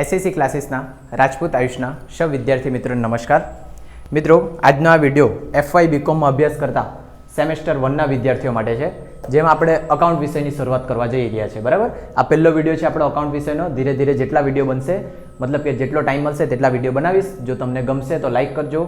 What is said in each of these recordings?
SSC ક્લાસીસના Rajput આયુષના સૌ વિદ્યાર્થી મિત્રો, નમસ્કાર. મિત્રો, આજનો આ વીડિયો એફવાય બીકોમમાં અભ્યાસ કરતા સેમેસ્ટર વનના વિદ્યાર્થીઓ માટે છે, જેમાં આપણે અકાઉન્ટ વિષયની શરૂઆત કરવા જઈ રહ્યા છે બરાબર? આ પહેલો વીડિયો છે આપણો અકાઉન્ટ વિષયનો. ધીરે ધીરે જેટલા વીડિયો બનશે, મતલબ કે જેટલો ટાઈમ મળશે તેટલા વીડિયો બનાવીશ. જો તમને ગમશે તો લાઈક કરજો,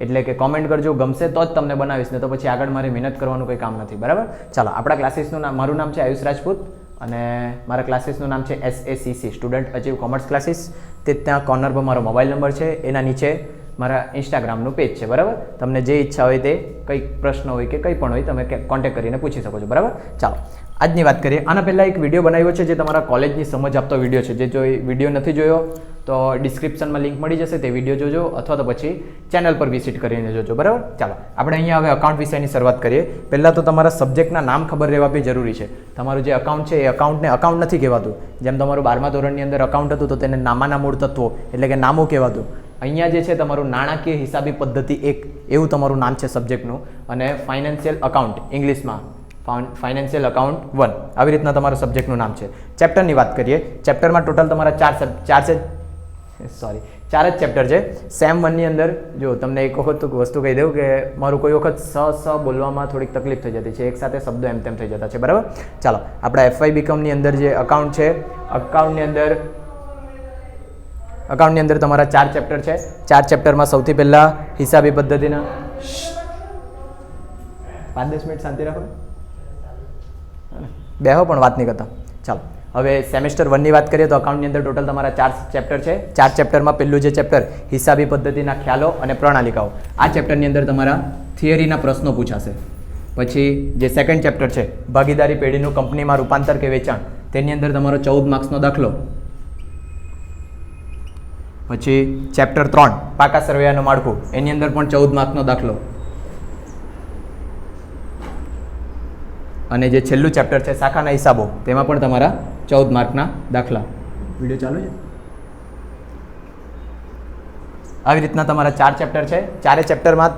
એટલે કે કોમેન્ટ કરજો, ગમશે તો જ તમને બનાવીશ ને તો પછી આગળ મારે મહેનત કરવાનું કોઈ કામ નથી, બરાબર? ચાલો, આપણા ક્લાસીસનું નામ મારું નામ છે આયુષ રાજપૂત. અને મારા ક્લાસીસનું નામ છે S A C C student achieve commerce classes તે ત્યાં કોર્નર પર મારો મોબાઈલ નંબર છે. એના નીચે મારા ઇન્સ્ટાગ્રામનું પેજ છે, બરાબર? તમને જે ઈચ્છા હોય તે, કંઈક પ્રશ્ન હોય કે કંઈ પણ હોય, તમે કોન્ટેક્ટ કરીને પૂછી શકો છો, બરાબર? ચાલો, આજની વાત કરીએ. આના પહેલાં એક વીડિયો બનાવ્યો છે જે તમારા કોલેજની સમજ આપતો વીડિયો છે. જે જો વીડિયો નથી જોયો, તો ડિસ્ક્રિપ્શનમાં લિંક મળી જશે, તે વીડિયો જોજો, અથવા તો પછી ચેનલ પર વિઝિટ કરીને જોજો, બરાબર? ચાલો, આપણે અહીંયા હવે અકાઉન્ટ વિષયની શરૂઆત કરીએ. પહેલાં તો તમારા સબ્જેક્ટના નામ ખબર રહેવા બી જરૂરી છે. તમારું જે અકાઉન્ટ છે, એ અકાઉન્ટને અકાઉન્ટ નથી કહેવાતું. જેમ તમારું બારમા ધોરણની અંદર અકાઉન્ટ હતું, તો તેને નામાના મૂળ તત્વો, એટલે કે નામું કહેવાતું. અહીંયા જે છે તમારું નાણાકીય હિસાબી પદ્ધતિ એક, એવું તમારું નામ છે સબ્જેક્ટનું અને ફાઇનાન્શિયલ અકાઉન્ટ ઇંગ્લિશમાં ફાઇનાન્શિયલ અકાઉન્ટ વન આવી રીતના તમારા સબ્જેક્ટનું નામ છે. ચેપ્ટરની વાત કરીએ. ચેપ્ટરમાં ટોટલ તમારા ચાર સબ ચાર છે સોરી ચાર જ ચેપ્ટર છે. સેમ વનની અંદર, જો તમને એક વખત વસ્તુ કહી દઉં કે મારું કોઈ વખત સ સ બોલવામાં થોડીક તકલીફ થઈ જતી છે. એક સાથે શબ્દો એમ તેમ થઈ જતા છે. બરાબર? ચાલો, આપણા એફઆઈ બીકોમની અંદર જે અકાઉન્ટ છે અકાઉન્ટની અંદર અકાઉન્ટની અંદર તમારા ચાર ચેપ્ટર છે. ચાર ચેપ્ટરમાં સૌથી પહેલાં હિસાબી પદ્ધતિના પાંચ દસ મિનિટ શાંતિ રાખો. બેહો પણ વાત નહીં કરતા. ચાલો, હવે સેમેસ્ટર વનની વાત કરીએ તો અકાઉન્ટની અંદર ટોટલ તમારા ચાર ચેપ્ટર છે. ચાર ચેપ્ટરમાં પહેલું જે ચેપ્ટર હિસાબી પદ્ધતિના ખ્યાલો અને પ્રણાલિકાઓ. આ ચેપ્ટરની અંદર તમારા થિયરીના પ્રશ્નો પૂછાશે. પછી જે સેકન્ડ ચેપ્ટર છે, ભાગીદારી પેઢીનું કંપનીમાં રૂપાંતર કે વેચાણ, તેની અંદર તમારો ચૌદ માર્ક્સનો દાખલો. પછી ચેપ્ટર ત્રણ પાકા સરવૈયાનું માળખું. એની અંદર પણ ચૌદ માર્કનો દાખલો. અને જે છેલ્લું ચેપ્ટર છે શાખાના હિસાબો તેમાં પણ તમારા ચૌદ માર્કના દાખલા. વીડિયો ચાલુ છે? આવી રીતના તમારા ચાર ચેપ્ટર છે. ચારે ચેપ્ટરમાં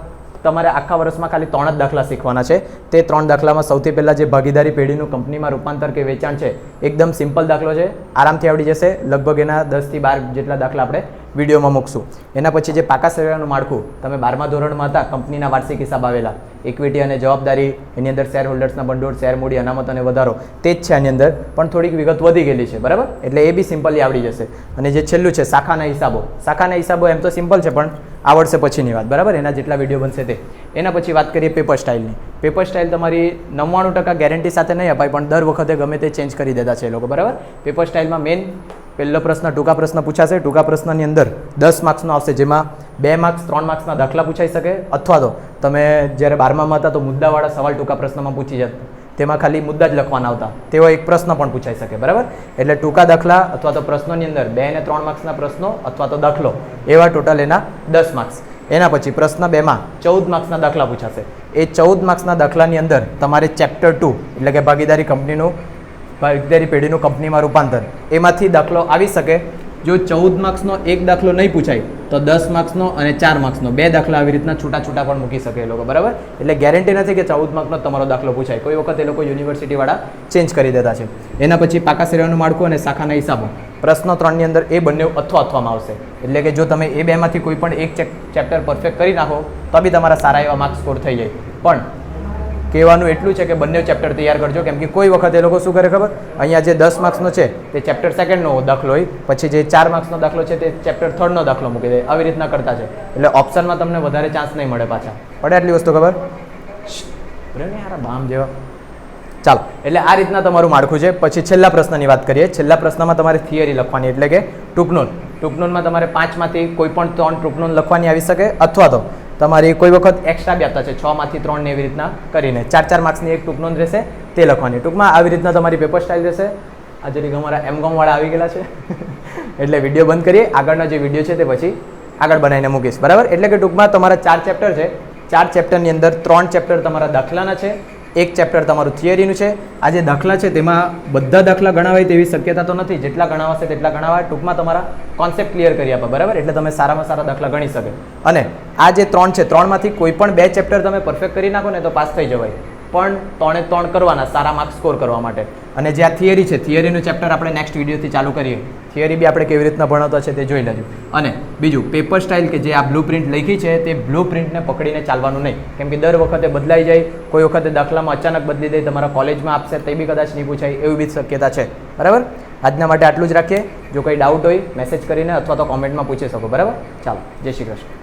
તમારે આખા વર્ષમાં ખાલી ત્રણ જ દાખલા શીખવાના છે. તે ત્રણ દાખલામાં સૌથી પહેલાં જે ભાગીદારી પેઢીનું કંપનીમાં રૂપાંતર કે વેચાણ છે એકદમ સિમ્પલ દાખલો છે. આરામથી આવડી જશે. લગભગ એના દસથી બાર જેટલા દાખલા આપણે વિડીયોમાં મૂકશું. એના પછી જે પાકા સેવાનું માળખું, તમે બારમા ધોરણમાં હતા, કંપનીના વાર્ષિક હિસાબ આવેલા. ઇક્વિટી અને જવાબદારી, એની અંદર શેર હોલ્ડર્સના ભંડોળ શેર મૂડી, અનામત અને વધારો, તે જ છે આની અંદર, પણ થોડીક વિગત વધી ગયેલી છે, બરાબર? એટલે એ બી સિમ્પલી આવડી જશે. અને જે છેલ્લું છે, શાખાના હિસાબો. શાખાના હિસાબો એમ તો સિમ્પલ છે, પણ આવડશે પછીની વાત, બરાબર? એના જેટલા વીડિયો બનશે તે. એના પછી વાત કરીએ પેપર સ્ટાઇલની પેપર સ્ટાઇલ તમારી નવ્વાણું ટકા ગેરંટી સાથે નહીં અપાય, પણ દર વખતે ગમે તે ચેન્જ કરી દેતા છે એ લોકો, બરાબર? પેપર સ્ટાઇલમાં મેઇન પહેલો પ્રશ્ન, ટૂંકા પ્રશ્ન પૂછાશે. ટૂંકા પ્રશ્નની અંદર દસ માર્ક્સનો આવશે, જેમાં બે માર્ક્સ ત્રણ માર્ક્સના દાખલા પૂછાઈ શકે. અથવા તો તમે જ્યારે બારમામાં હતા, તો મુદ્દાવાળા સવાલ ટૂંકા પ્રશ્નમાં પૂછી જતા. તેમાં ખાલી મુદ્દા જ લખવાના આવતા. તેવો એક પ્રશ્ન પણ પૂછાઈ શકે, બરાબર? એટલે ટૂંકા દાખલા અથવા તો પ્રશ્નોની અંદર બે અને ત્રણ માર્ક્સના પ્રશ્નો અથવા તો દાખલો. એવા ટોટલ એના દસ માર્ક્સ. એના પછી પ્રશ્ન બેમાં ચૌદ માર્ક્સના દાખલા પૂછાશે. એ ચૌદ માર્ક્સના દાખલાની અંદર તમારે ચેપ્ટર ટુ, એટલે કે ભાગીદારી કંપનીનું ભાગીદારી પેઢીનું કંપનીમાં રૂપાંતર. એમાંથી દાખલો આવી શકે. જો ચૌદ માર્ક્સનો એક દાખલો નહીં પૂછાય, તો દસ માર્ક્સનો અને ચાર માર્ક્સનો. બે દાખલા આવી રીતના છૂટા છૂટા પણ મૂકી શકે એ લોકો, બરાબર? એટલે ગેરંટી નથી કે ચૌદ માર્કનો તમારો દાખલો પૂછાય. કોઈ વખત એ લોકો યુનિવર્સિટીવાળા ચેન્જ કરી દેતા છે. એના પછી પાકા સેવાનું માળખું અને શાખાના હિસાબો. પ્રશ્નો ત્રણની અંદર એ બંને અથવા અથવામાં આવશે. એટલે કે જો તમે એ બેમાંથી કોઈ પણ એક ચેપ્ટર પરફેક્ટ કરી નાખો, તો બી તમારા સારા એવા માર્ક્સ સ્કોર થઈ જાય. પણ કહેવાનું એટલું છે કે બંને ચેપ્ટર તૈયાર કરજો, કેમ કે કોઈ વખત એ લોકો શું કરે ખબર? અહીંયા જે દસ માર્ક્સનો છે, તે ચેપ્ટર સેકન્ડનો દાખલો હોય, પછી જે ચાર માર્ક્સનો દાખલો છે, તે ચેપ્ટર થર્ડનો દાખલો મૂકી દે, આવી રીતના કરતા છે. એટલે ઓપ્શનમાં તમને વધારે ચાન્સ નહીં મળે પાછા. પડે આટલી વસ્તુ ખબર? યાર બામ જેવા. ચાલો, એટલે આ રીતના તમારું માળખું છે. પછી છેલ્લા પ્રશ્નની વાત કરીએ. છેલ્લા પ્રશ્નમાં તમારે થિયરી લખવાની, એટલે કે ટૂંકનોન. ટૂંકનોનમાં તમારે પાંચમાંથી કોઈ પણ ત્રણ ટૂંકનોન લખવાની આવી શકે, અથવા તો તમારી કોઈ વખત એક્સ્ટ્રા બી આપતા છે, છ માંથી ત્રણ ને એવી રીતના કરીને. ચાર ચાર માર્ક્સની એક ટૂંકનોંધ રહેશે, તે લખવાની. ટૂંકમાં આવી રીતના તમારી પેપર સ્ટાઇલ રહેશે. આ જરીક અમારા એમ વાળા આવી ગયેલા છે. એટલે વીડિયો બંધ કરીએ. આગળના જે વીડિયો છે તે પછી આગળ બનાવીને મૂકીશ. બરાબર? એટલે કે ટૂંકમાં તમારા ચાર ચેપ્ટર છે. ચાર ચેપ્ટરની અંદર ત્રણ ચેપ્ટર તમારા દાખલાના છે. એક ચેપ્ટર તમારું થિયરીનું છે. આ જે દાખલા છે, તેમાં બધા દાખલા ગણાવાય તેવી શક્યતા તો નથી. જેટલા ગણાવાશે તેટલા ગણાવા ટૂંકમાં તમારા કોન્સેપ્ટ ક્લિયર કરી આપે, બરાબર? એટલે તમે સારામાં સારા દાખલા ગણી શકે. અને આ જે ત્રણ છે, ત્રણમાંથી કોઈ પણ બે ચેપ્ટર તમે પરફેક્ટ કરી નાખો ને તો પાસ થઈ જવાય. પણ ત્રણે ત્રણ કરવાના સારા માર્ક્સ સ્કોર કરવા માટે. અને જે આ થિયરી છે થિયરીનું ચેપ્ટર આપણે નેક્સ્ટ વિડીયોથી ચાલુ કરીએ. થિયરી બી આપણે કેવી રીતના ભણાવતા છે તે જોઈ લેજો. અને બીજું પેપર સ્ટાઇલ કે જે આ બ્લુ પ્રિન્ટ લખી છે, તે બ્લુ પ્રિન્ટને પકડીને ચાલવાનું નહીં. કેમ કે દર વખતે બદલાઈ જાય, કોઈ વખતે દાખલામાં અચાનક બદલી દે, તમારા કોલેજમાં આપશે, તે બી કદાચ નહીં પૂછાય, એવી બી શક્યતા છે. બરાબર? આજના માટે આટલું જ રાખીએ. જો કંઈ ડાઉટ હોય મેસેજ કરીને અથવા તો કોમેન્ટમાં પૂછી શકો. બરાબર? ચાલો, જય શ્રી કૃષ્ણ.